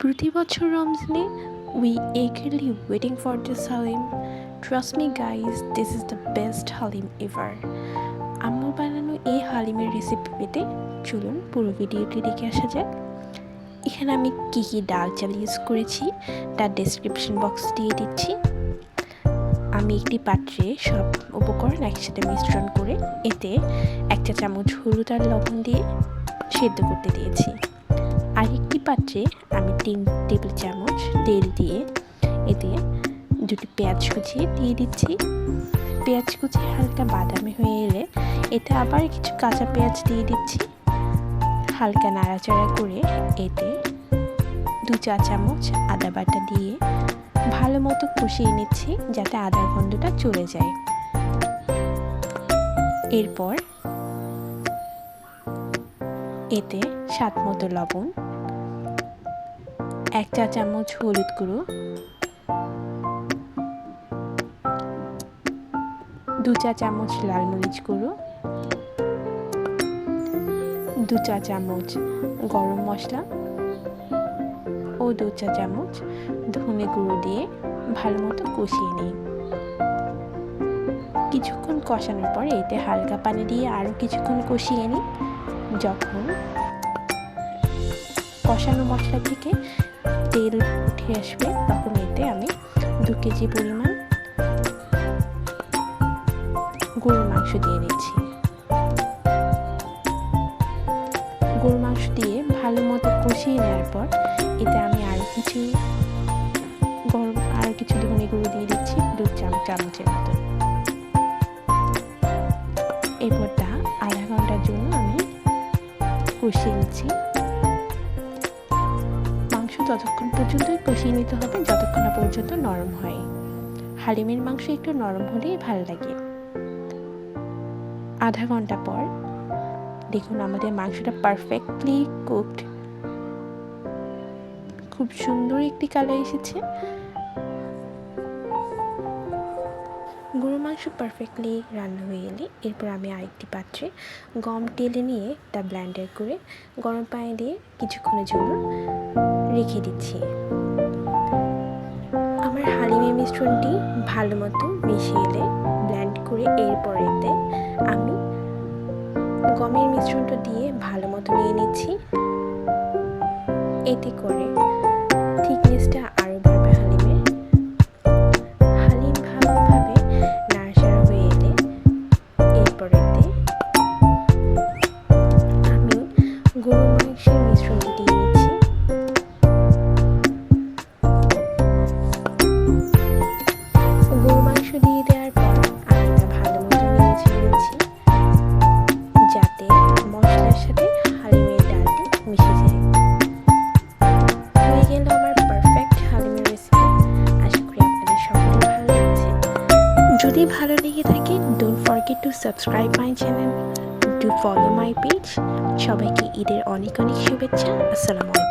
প্রতি বছর রমজানে we eagerly waiting for this haleem trust me guys this is the best haleem ever আম্মুর বানানো এই হালিমের রেসিপি পেতে চলুন পুরো ভিডিওটি দেখে আসা যাক। এখানে আমি কী কী ডাল চাল ইউজ করেছি, তার ডেসক্রিপশন বক্স দিয়ে দিচ্ছি। আমি একটি পাত্রে সব উপকরণ একসাথে মিশ্রণ করে এতে একটা চামচ হলুদ আর লবণ দিয়ে সেদ্ধ করতে দিয়েছি। পাত্রে আমি তিন টেবিল চামচ তেল দিয়ে এতে দুটি পেঁয়াজ কুচিয়ে দিয়ে দিচ্ছি। পেঁয়াজ কুচি হালকা বাদামি হয়ে এলে এতে আবার কিছু কাঁচা পেঁয়াজ দিয়ে দিচ্ছি। হালকা নাড়াচাড়া করে এতে দু চা চামচ আদা বাটা দিয়ে ভালো মতো কষিয়ে নিচ্ছি যাতে আদার গন্ধটা চলে যায়। এরপর এতে স্বাদ মতো লবণ এক চা চামচ হলুদ গুঁড়ো, দু চা চামচ লাল মরিচ গুঁড়ো, দু চা চামচ গরম মশলা ও দু চা চামচ ধনে গুঁড়ো দিয়ে ভালো মতো কষিয়ে নিই। কিছুক্ষণ কষানোর পর এতে হালকা পানি দিয়ে আরও কিছুক্ষণ কষিয়ে নিই। যখন কষানো মশলা থেকে তেল উঠে আসবে তখন এতে আমি দু কেজি পরিমাণ গরুর মাংস দিয়ে দিচ্ছি। গরুর মাংস দিয়ে ভালো মতো কষিয়ে নেওয়ার পর এতে আমি আরও কিছু গরম আরও কিছু ধনে গুঁড়ো দিয়ে দিচ্ছি দু চামচ চামচের মতো। এরপর তা আধা ঘণ্টার জন্য আমি কষিয়ে নিচ্ছি। ততক্ষণ পর্যন্তই কষিয়ে নিতে হবে যতক্ষণ না পর্যন্ত নরম হয়। হালিমের মাংস একটু নরম হলেই ভালো লাগে। আধা ঘণ্টা পর দেখুন আমাদের মাংসটা পারফেক্টলি কুকড খুব সুন্দর একটি কালার এসেছে। গরু মাংস পারফেক্টলি রান্না হয়ে গেলে এরপর আমি আরেকটি পাত্রে গম টেলে নিয়ে তা ব্ল্যান্ডার করে গরম পানি দিয়ে কিছুক্ষণের জন্য রেখে দিচ্ছি। আমার হালিমের মিশ্রণটি ভালো মতো মিশিয়ে এলে ব্ল্যান্ড করে এরপরেতে আমি গমের মিশ্রণটা দিয়ে ভালো মতো নিয়ে নিচ্ছি। এতে করে থিকনেসটা ভালো লেগে থাকে don't forget to subscribe my channel to follow my page সবাইকে ঈদের অনেক অনেক শুভেচ্ছা, আসসালামু আলাইকুম।